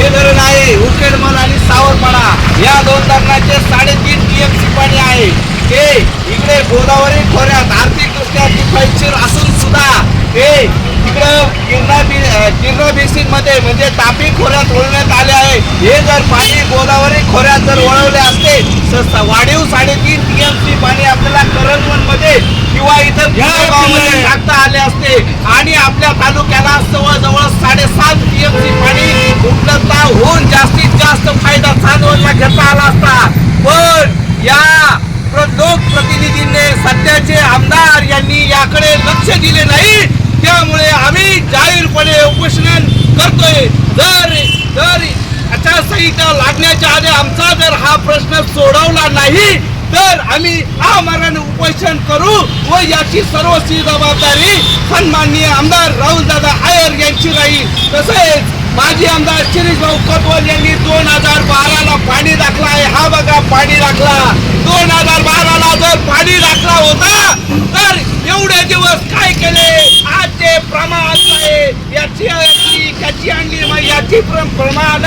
हे धरण आहे उकेडमल आणि सावरपाडा या दोन धरणाचे साडेतीन टीएमसी पाणी आहे. हे इकडे गोदावरी खोऱ्यात आर्थिकदृष्ट्या किफायतशीर असून सुद्धा हे बी बेसिनमध्ये म्हणजे तापी खोऱ्यात वळवण्यात आले आहे. हे जर पाणी गोदावरी खोऱ्यात जर वळवले असते तर वाढीव साडेतीन टीएमसी पाणी आपल्याला करंजवनमध्ये किंवा इथं टाकता आले असते. आणि आपल्या तालुक्याला जवळजवळ साडेसात टीएमसी पाणी उपलब्ध होऊन जास्तीत जास्त फायदा चांदवडला घेता आला असता. पण या लोकप्रतिनिधींनी सध्याचे आमदार यांनी याकडे लक्ष दिले नाही. त्यामुळे आम्ही जाहीरपणे उपोषण करतोय. जर जर आचारसंहिता लागण्याच्या आधी आमचा जर हा प्रश्न सोडवला नाही तर आम्ही आमरण उपोषण करू व याची सर्वस्वी जबाबदारी सन्माननीय आमदार राहुलदादा आयर यांची राहील. तसेच माजी आमदार शिरीष भाऊ यांनी दोन हजार बाराला पाणी दाखला आहे. हा बघा पाणी दाखला. दोन हजार बाराला जर पाणी दाखला होता तर एवढे दिवस काय केले? आज ते प्रमाण आहे याची त्याची आणली मग याची प्रमाण.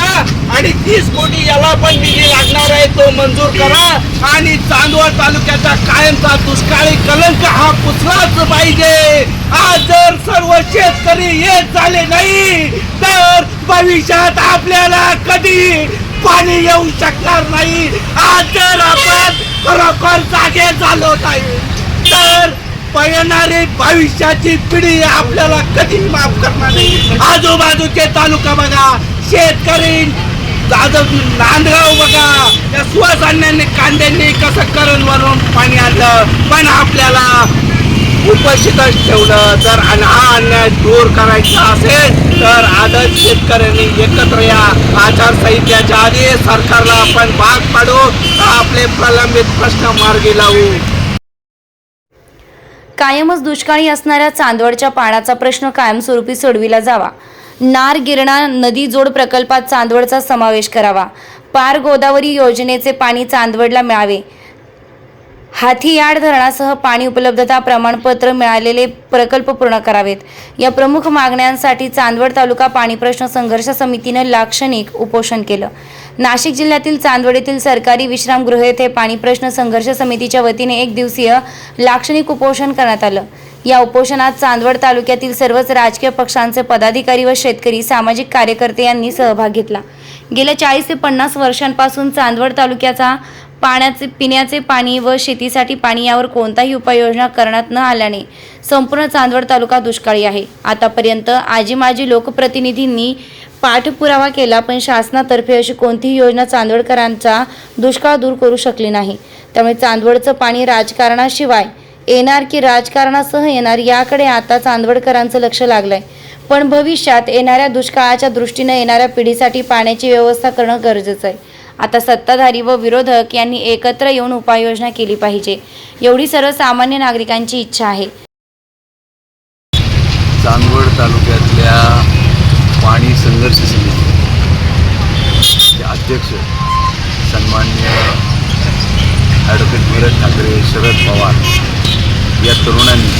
आणि तीस कोटी याला पण निधी लागणार आहे तो मंजूर करा. आणि चांदवड तालुक्याचा कायमचा दुष्काळी कलंक हा पुसलाच पाहिजे. आज जर सर्व शेतकरी येत झाले नाही तर भविष्यात आपल्याला कधी पाणी येऊ शकणार नाही. आज जर आपण खरोखर जागे झालो नाही तर येणारी भविष्याची पिढी आपल्याला कधी माफ करणार नाही. आजूबाजूचे तालुका बघा शेतकरी नांदगाव बघा. या सुवासान्यांनी कांद्यांनी कसं करण वरून पाणी आणलं? पण आपल्याला उपस्थितच ठेवलं. जर हा अन्याय दूर करायचा असेल तर आदर शेतकऱ्यांनी एकत्र या. आचारसंहितेच्या आधी सरकारला आपण भाग पाडू आपले प्रलंबित प्रश्न मार्गी लावू? कायमच दुष्काळी असणाऱ्या चांदवडच्या पाण्याचा प्रश्न कायमस्वरूपी सोडविला जावा. नार गिरणा नदी जोड प्रकल्पात चांदवडचा समावेश करावा. पार गोदावरी योजनेचे पाणी चांदवडला मिळावे. हाथीयाड धरणासह पाणी उपलब्धता प्रमाणपत्र मिळालेले प्रकल्प पूर्ण करावेत. या प्रमुख मागण्यांसाठी चांदवड तालुका पाणी प्रश्न संघर्ष समितीनं लाक्षणिक उपोषण केलं. नाशिक जिल्ह्यातील चांदवड येथील सरकारी विश्रामगृह येथे पाणी प्रश्न संघर्ष समितीच्या वतीने एक दिवसीय लाक्षणिक उपोषण करण्यात आलं. या उपोषणात चांदवड तालुक्यातील सर्वच राजकीय पक्षांचे पदाधिकारी व शेतकरी सामाजिक कार्यकर्ते यांनी सहभाग घेतला. गेल्या चाळीस ते पन्नास वर्षांपासून चांदवड तालुक्याचा पाण्याचे पिण्याचे पाणी व शेतीसाठी पाणी यावर कोणताही उपाययोजना करण्यात न आल्याने संपूर्ण चांदवड तालुका दुष्काळी आहे. आतापर्यंत आजी माजी लोकप्रतिनिधींनी पाठपुरावा केला पण शासनातर्फे अशी कोणतीही योजना चांदवडकरांचा दुष्काळ दूर करू शकली नाही. त्यामुळे चांदवडचं पाणी राजकारणाशिवाय येणार की राजकारणासह येणार याकडे आता चांदवडकरांचं लक्ष लागलंय. पण भविष्यात येणाऱ्या दुष्काळाच्या दृष्टीनं येणाऱ्या पिढीसाठी पाण्याची व्यवस्था करणं गरजेचं आहे. आता सत्ताधारी व विरोधक यांनी एकत्र येऊन उपाययोजना केली पाहिजे एवढी सर्वसामान्य नागरिकांची इच्छा आहे. चांदवड तालुक्यातल्या पाणी संघर्ष समितीचे अध्यक्ष सन्मान्य ॲडव्होकेट विरज ठाकरे शरद पवार या तरुणांनी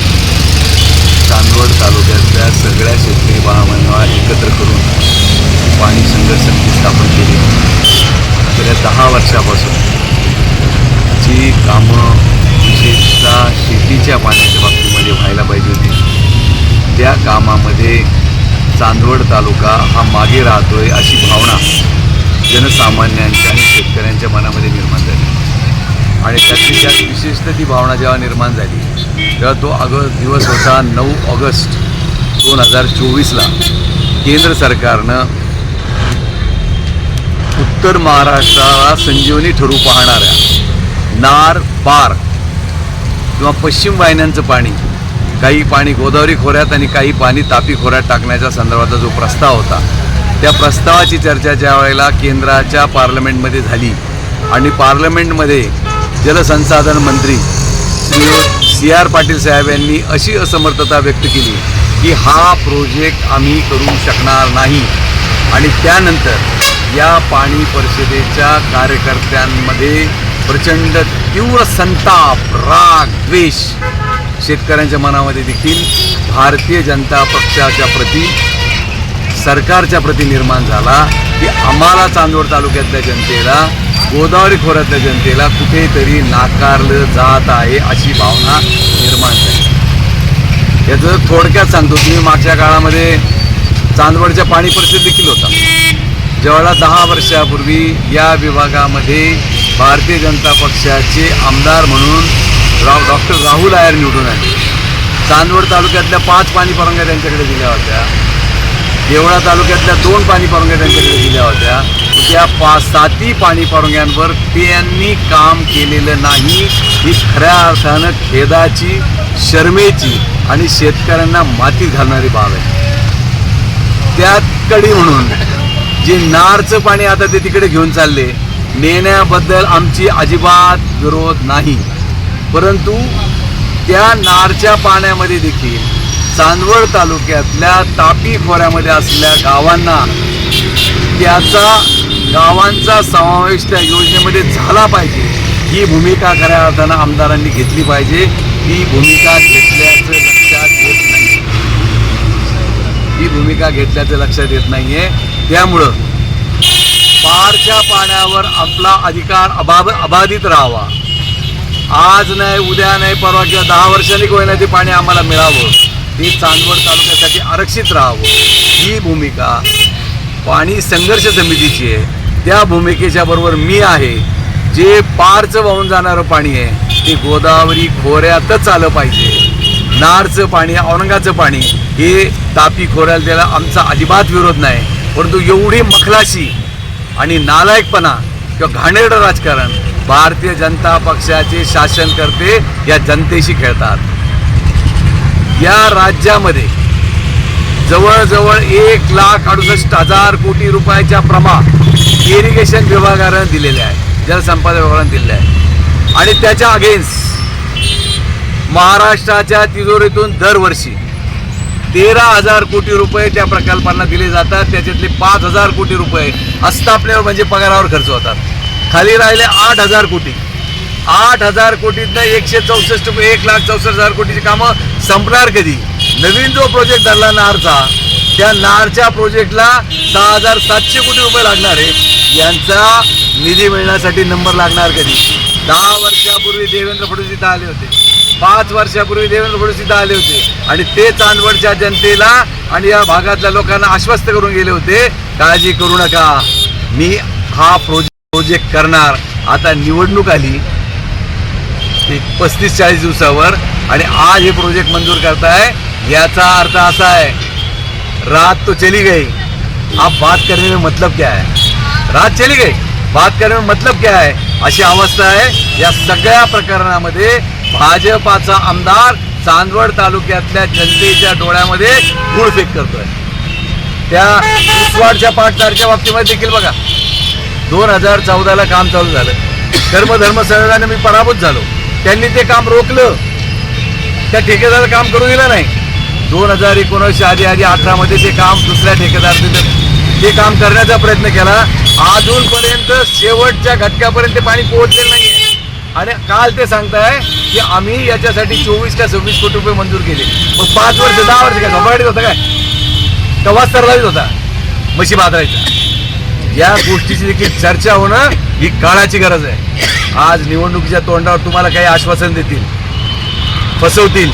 चांदवड तालुक्यातल्या सगळ्या शेतकरी बांधवांना एकत्र करून पाणी संघर्ष समिती स्थापन केली. गेल्या दहा वर्षापासून जी कामं विशेषतः शेतीच्या पाण्याच्या बाबतीमध्ये व्हायला पाहिजे होती त्या कामामध्ये चांदवड तालुका हा मागे राहतो आहे अशी भावना जनसामान्यांच्या आणि शेतकऱ्यांच्या मनामध्ये निर्माण झाली. आणि त्यातली त्यात विशेषतः ती भावना जेव्हा निर्माण झाली तेव्हा तो अग दिवस होता नऊ ऑगस्ट दोन हजार चोवीसला. केंद्र सरकारनं उत्तर महाराष्ट्राला संजीवनी ठरू पाहणाऱ्या नार पार किंवा पश्चिम वाहिन्यांचं पाणी काही पाणी गोदावरी खोऱ्यात आणि काही पाणी तापी खोऱ्यात टाकण्याच्या संदर्भातला जो प्रस्ताव होता त्या प्रस्तावाची चर्चा ज्या वेळेला केंद्राच्या पार्लमेंटमध्ये झाली आणि पार्लमेंटमध्ये जलसंसाधन मंत्री श्री सी आर पाटील साहेब यांनी अशी असमर्थता व्यक्त केली की हा प्रोजेक्ट आम्ही करू शकणार नाही. आणि त्यानंतर या पाणी परिषदेच्या कार्यकर्त्यांमध्ये प्रचंड तीव्र संताप राग द्वेष शेतकऱ्यांच्या मनामध्ये देखील भारतीय जनता पक्षाच्या प्रती सरकारच्या प्रती निर्माण झाला की आम्हाला चांदवड तालुक्यातल्या जनतेला गोदावरी खोऱ्यातल्या जनतेला कुठेतरी नाकारलं जात आहे अशी भावना निर्माण झाली. याचं थोडक्यात सांगतो तुम्ही मागच्या काळामध्ये चांदवडच्या पाणी परिषद देखील होता. ज्यावेळेला दहा वर्षापूर्वी या विभागामध्ये भारतीय जनता पक्षाचे आमदार म्हणून राव डॉक्टर राहुल आयर निवडून आले. चांदवड तालुक्यातल्या पाच पाणी परंगा त्यांच्याकडे दिल्या होत्या. देवळा तालुक्यातल्या दोन पाणी परवानग्या त्यांच्याकडे दिल्या होत्या. त्या पा सातही पाणी परवानग्यांवर त्यांनी काम केलेलं नाही. ही खऱ्या अर्थानं खेदाची शर्मेची आणि शेतकऱ्यांना मातीत घालणारी बाब आहे. त्यात कडी म्हणून जे नारचं पाणी आता ते तिकडे घेऊन चालले नेण्याबद्दल आमची अजिबात विरोध नाही. परंतु त्या नारच्या पाण्यामध्ये देखील चांदवड तालुक्यातल्या तापी खोऱ्यामध्ये असलेल्या गावांना त्याचा गावांचा समावेश त्या योजनेमध्ये झाला पाहिजे. ही भूमिका खऱ्या अर्थानं आमदारांनी घेतली पाहिजे. ही भूमिका घेतल्याचं लक्षात येत नाही. ही भूमिका घेतल्याचं लक्षात येत नाही आहे त्यामुळं पारच्या पाण्यावर आपला अधिकार अबाब अबाधित राहावा. आज नाही उद्या नाही परवा किंवा दहा वर्षांनी का ते पाणी आम्हाला मिळावं. ते चांदवड तालुक्यासाठी आरक्षित राहावं. ही भूमिका पाणी संघर्ष समितीची आहे. त्या भूमिकेच्या बरोबर मी आहे. जे पारचं वाहून जाणारं पाणी आहे ते गोदावरी खोऱ्यातच आलं पाहिजे. नारचं पाणी औरंगाचं पाणी हे तापी खोऱ्याला त्याला आमचा अजिबात विरोध नाही. परंतु एवढी मखलाशी आणि नालायकपणा किंवा घाणेरडं राजकारण भारतीय जनता पक्षाचे शासनकर्ते या जनतेशी खेळतात. या राज्यामध्ये जवळजवळ एक लाख अडुसष्ट हजार कोटी रुपयाच्या प्रमा इरिगेशन विभागानं दिलेल्या आहे जलसंपदा विभागानं दिलेल्या आहे आणि त्याच्या अगेन्स्ट महाराष्ट्राच्या तिजोरीतून दरवर्षी तेरा हजार कोटी रुपये त्या प्रकल्पांना दिले जातात. त्याच्यातले पाच हजार कोटी रुपये आस्थापनेवर म्हणजे पगारावर खर्च होतात. खाली राहिले आठ हजार कोटी. आठ हजार कोटीतनं एकशे चौसष्ट एक लाख चौसष्ट हजार कोटीची कामं संपणार कधी? नवीन जो प्रोजेक्ट धरला नारचा त्या नारच्या प्रोजेक्टला सहा हजार सातशे कोटी रुपये लागणार आहे यांचा निधी मिळण्यासाठी नंबर लागणार कधी? दहा वर्षापूर्वी देवेंद्र फडणवीस इथं आले होते. पाच वर्षापूर्वी देवेंद्र फडणवीस इथं आले होते. आणि ते चांदवडच्या जनतेला आणि या भागातल्या लोकांना आश्वस्त करून गेले होते. काळजी करू नका. मी हा प्रोजेक्ट प्रोजेक्ट करणार. आता निवडणूक आली. एक पस्तीस चाळीस दिवसावर आणि आज हे प्रोजेक्ट मंजूर करताय याचा अर्थ असा आहे रात तो चली गई. आप बात करने में मतलब क्या है? रात चली गई. बात करने में मतलब क्या है? अशी अवस्था आहे. या सगळ्या प्रकरणामध्ये भाजपाचा आमदार चांदवड तालुक्यातल्या जनतेच्या डोळ्यामध्ये गुळफेक करतोय. त्या उसवाडच्या पाटतारच्या बाबतीमध्ये देखील बघा. दोन हजार चौदाला काम चालू झालं. कर्मधर्म सरळाने मी पराभूत झालो. त्यांनी ते काम रोखलं. त्या ठेकेदाराला काम करू दिलं नाही. दोन हजार एकोणीसशे आधी आधी अठरामध्ये ते काम दुसऱ्या ठेकेदार ते काम करण्याचा प्रयत्न केला. अजूनपर्यंत शेवटच्या घटकापर्यंत ते पाणी पोहोचलेलं नाही आणि काल ते सांगताय की आम्ही याच्यासाठी चोवीस का सव्वीस कोटी रुपये मंजूर केले. मग पाच वर्ष दहा वर्ष काय घबाडीत होता काय? तेव्हाच तरलावीत होता? म्हशी बाजारायचा. या गोष्टीची देखील चर्चा होणं ही काळाची गरज आहे. आज निवडणुकीच्या तोंडावर तुम्हाला काही आश्वासन देतील. फसवतील.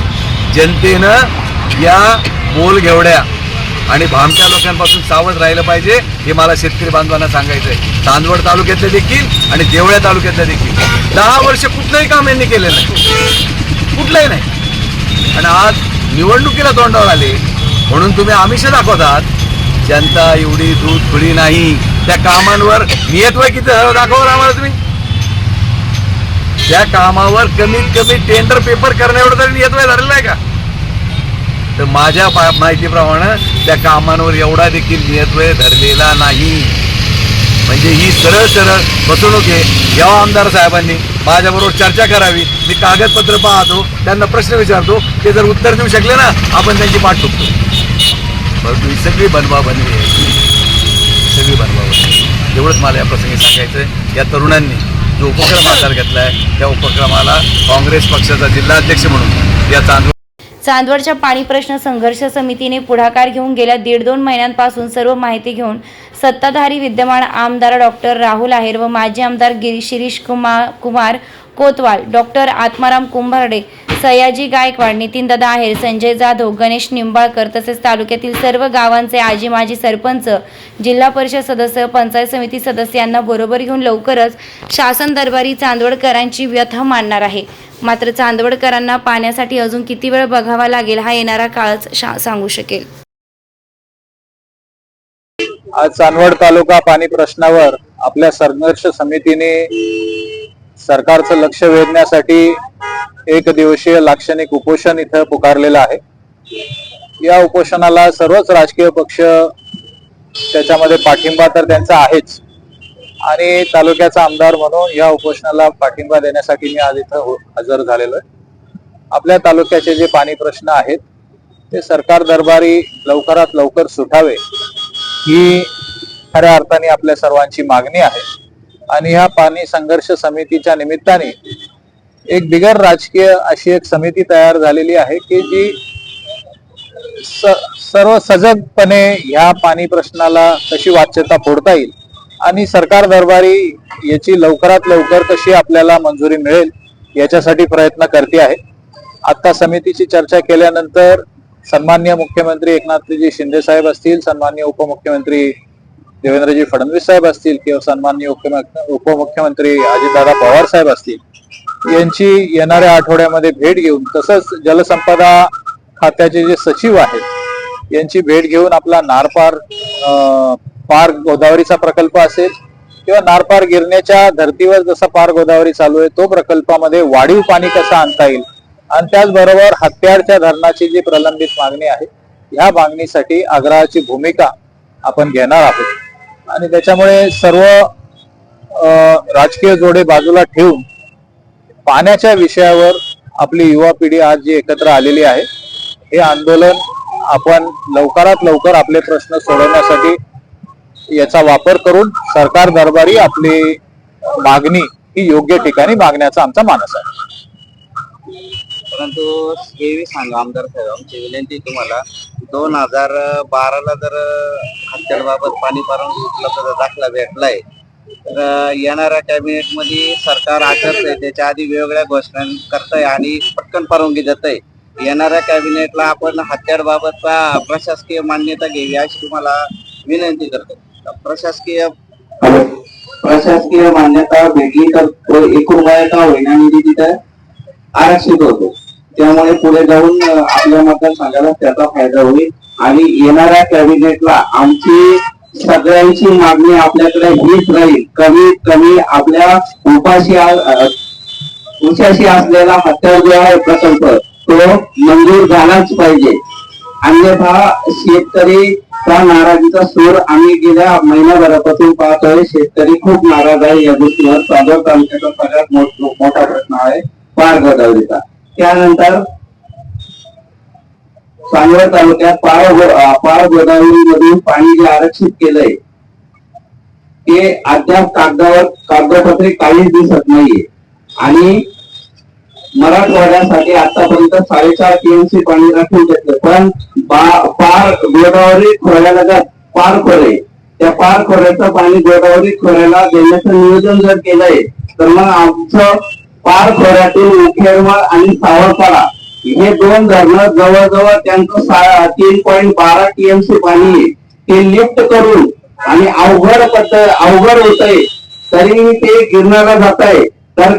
जनतेनं या बोल घेवड्या आणि भामट्या लोकांपासून सावध राहिलं पाहिजे हे मला शेतकरी बांधवांना सांगायचं आहे चांदवड तालुक्यातले देखील आणि देवळ्या तालुक्यातले देखील. दहा वर्ष कुठलंही काम यांनी केलेलं नाही. कुठलंही नाही. आणि आज निवडणुकीला तोंडावर आले म्हणून तुम्ही आमिष दाखवतात जनता एवढी दूध खुली नाही. त्या कामांवर नियतवय किती झालं दाखवा आम्हाला तुम्ही. त्या कामावर कमीत कमी टेंडर पेपर करण्या एवढं तरी नियतवय झालेलं आहे का? तर माझ्या माहितीप्रमाणे त्या कामांवर एवढा देखील नियतवय धरलेला नाही. म्हणजे ही सरळ सरळ फसवणूक आहे. या आमदार साहेबांनी माझ्याबरोबर चर्चा करावी. मी कागदपत्र पाहतो त्यांना प्रश्न विचारतो. ते जर उत्तर देऊ शकले ना आपण त्यांची पाठ ठोकतो परंतु ही सगळी बनवा बनवी आहे. सगळी बनवा. एवढंच मला या प्रसंगी सांगायचं आहे या तरुणांनी जो उपक्रम आधार घेतला आहे त्या उपक्रमाला काँग्रेस पक्षाचा जिल्हाध्यक्ष म्हणून या चांदवड चांदवडच्या पाणी प्रश्न संघर्ष समितीने पुढाकार घेऊन गेल्या दीड दोन महिन्यांपासून सर्व माहिती घेऊन सत्ताधारी विद्यमान आमदार डॉक्टर राहुल आहेर व माजी आमदार गिरी शिरीष कुमार कुमार कोतवाल डॉक्टर आत्माराम कुंभारडे सयाजी गायकवाड नितीनदादा आहेर संजय जाधव गणेश निंबाळकर तसेच तालुक्यातील सर्व गावांचे आजी माजी सरपंच जिल्हा परिषद सदस्य पंचायत समिती सदस्यांना बरोबर घेऊन लवकरच शासन दरबारी चांदवडकरांची व्यथा मांडणार आहे. मात्र चांदवडकरांना पाण्यासाठी अजून किती वेळ बघावा लागेल हा येणारा काळच सांगू शकेल. आज चांदवड तालुका पाणी प्रश्नावर आपल्या संघर्ष समितीने सरकारचं लक्ष वेधण्यासाठी एक दिवसीय लाक्षणिक उपोषण इथं पुकारलेलं आहे. या उपोषणाला सर्वच राजकीय पक्ष त्याच्यामध्ये पाठिंबा तर त्यांचा आहेच. आणि तालुक्याचा आमदार म्हणून या उपोषणाला पाठिंबा देण्यासाठी मी आज इथं हो- हजर झालेलो आहे. आपल्या तालुक्याचे जे पाणी प्रश्न आहेत ते सरकार दरबारी लवकरात लवकर सुटावे ही खऱ्या अर्थाने आपल्या सर्वांची मागणी आहे. आणि ह्या पाणी संघर्ष समितीच्या निमित्ताने एक बिगर राजकीय अशी एक समिती तयार झालेली आहे की जी स- सर्व सजगपणे ह्या पाणी प्रश्नाला कशी वाच्यता फोडता येईल आणि सरकार दरबारी याची लवकरात लवकर कशी आपल्याला मंजुरी मिळेल याच्यासाठी प्रयत्न करते आहे. आता समितीची चर्चा केल्यानंतर सन्मान्य मुख्यमंत्री एकनाथजी शिंदे साहेब असतील सन्मान्य उपमुख्यमंत्री देवेंद्रजी फडणवीस साहेब असतील किंवा सन्मान्य उपमुख्यमंत्री अजितदादा पवार साहेब असतील. यांची येणाऱ्या आठवड्यामध्ये भेट घेऊन तसंच जलसंपदा खात्याचे जे सचिव आहेत यांची भेट घेऊन आपला नारपार पार गोदावरीचा प्रकल्प असेल किंवा नारपार गिरण्याच्या धर्तीवर जसा पार गोदावरी चालू आहे तो प्रकल्पामध्ये वाढीव पाणी कसं आणता येईल? आणि त्याचबरोबर हत्यारच्या धरणाची जी प्रलंबित मागणी आहे ह्या मागणीसाठी आग्रहाची भूमिका आपण घेणार आहोत. आणि त्याच्यामुळे सर्व अं, राजकीय जोडे बाजूला ठेवून पाण्याच्या विषयावर आपली युवा पिढी आज जी एकत्र आलेली आहे हे आंदोलन आपण लवकरात लवकर आपले प्रश्न सोडवण्यासाठी याचा वापर करून सरकार दरबारी आपली मागणी ही योग्य ठिकाणी मागण्याचा आमचा मानस आहे. परंतु हे सांगा आमदार साहेब आमची विनंती तुम्हाला दोन हजार बाराला जर हत्याबाबत पाणी पारण उपलब्ध दाखला भेटलाय तर येणाऱ्या कॅबिनेटमध्ये सरकार आचरतंय. त्याच्या आधी वेगवेगळ्या घोषणा करताय आणि पटकन परवानगी देतंय. येणाऱ्या कॅबिनेटला आपण हत्यारबाबतचा प्रशासकीय मान्यता घ्यावी अशी तुम्हाला विनंती करतो प्रशासकीय प्रशासकीय मान्यता भेटली तर एकूण वय का होईना निधी तिथं आरक्षित होतो. त्यामुळे पुढे जाऊन अ, आपल्या मतदारसंघाला त्याचा फायदा होईल. आणि येणाऱ्या कॅबिनेटला आमची सगळ्यांची मागणी आपल्याकडे हीच राहील. कमीत कमी आपल्या उपाशी उशाशी असलेला हत्यार जो आहे प्रकल्प. तो मंजूर झालाच पाहिजे. अन्यथा शेतकरी त्या नाराजीचा सूर आम्ही गेल्या महिन्याभरापासून पाहतोय. शेतकरी खूप नाराज आहे. या गोष्टीवर चादर तालुक्याचा सगळ्यात मोठा प्रश्न आहे. पार गदावरीचा त्यानंतर चांदवड तालुक्यात पाळ पाळ अं, गोदावरी मधून पाणी जे आरक्षित केलंय ते अद्याप कागदावर कागदपत्रे काहीच दिसत नाहीये. आणि मराठवाड्यासाठी आतापर्यंत साडेचार टीएमसी पाणी राखून घेतलं. पण पार गोदावरी खोऱ्याला पार खोरे त्या पार खोऱ्याचं पाणी गोदावरी खोऱ्याला देण्याचं नियोजन जर केलंय तर मग आमचं पार खोऱ्यातील मुखेडमळ आणि सावरपाडा हे दोन धरणं जवळजवळ त्यांचं तीन पॉईंट बारा टीएमसी पाणी आहे. ते लिफ्ट करून आणि अवघड अवघड होत आहे तरी ते गिरणारा जात आहे. तर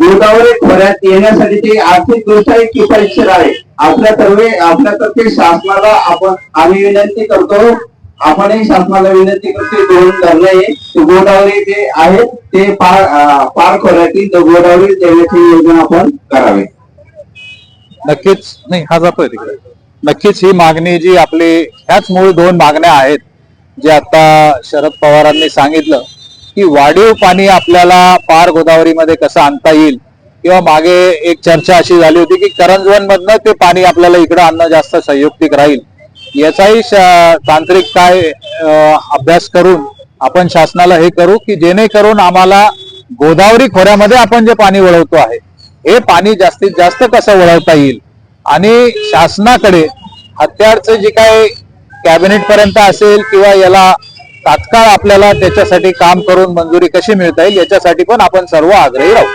गोदावरी खोऱ्यात येण्यासाठी ते आर्थिक दृष्ट्या किफायतशीर आहे. आपल्या तर्फे आपल्यातर्फे शासनाला आपण आम्ही विनंती करतो. आपणही शासनाला विनंती करतो. दोन धरणे ते गोदावरी जे आहेत ते पार पार खोऱ्यातील गोदावरी देण्याची योजना आपण करावी. नक्कीच. नाही हा जातोय तिकडे. नक्कीच ही मागणी जी आपली ह्याच मूळ दोन मागण्या आहेत जे आता शरद पवारांनी सांगितलं की वाढीव पाणी आपल्याला पार गोदावरीमध्ये कसं आणता येईल किंवा मागे एक चर्चा अशी झाली होती की करंजवन मधनं ते पाणी आपल्याला इकडं आणणं जास्त संयुक्तिक राहील. याचाही तांत्रिक काय अभ्यास करून आपण शासनाला हे करू की जेणेकरून आम्हाला गोदावरी खोऱ्यामध्ये आपण जे पाणी वळवतो आहे हे पाणी जास्तीत जास्त कसं वळवता येईल? आणि शासनाकडे हत्यारचं जे काय कॅबिनेट पर्यंत असेल किंवा याला तात्काळ आपल्याला त्याच्यासाठी काम करून मंजुरी कशी मिळता येईल याच्यासाठी पण आपण सर्व आग्रही राहू.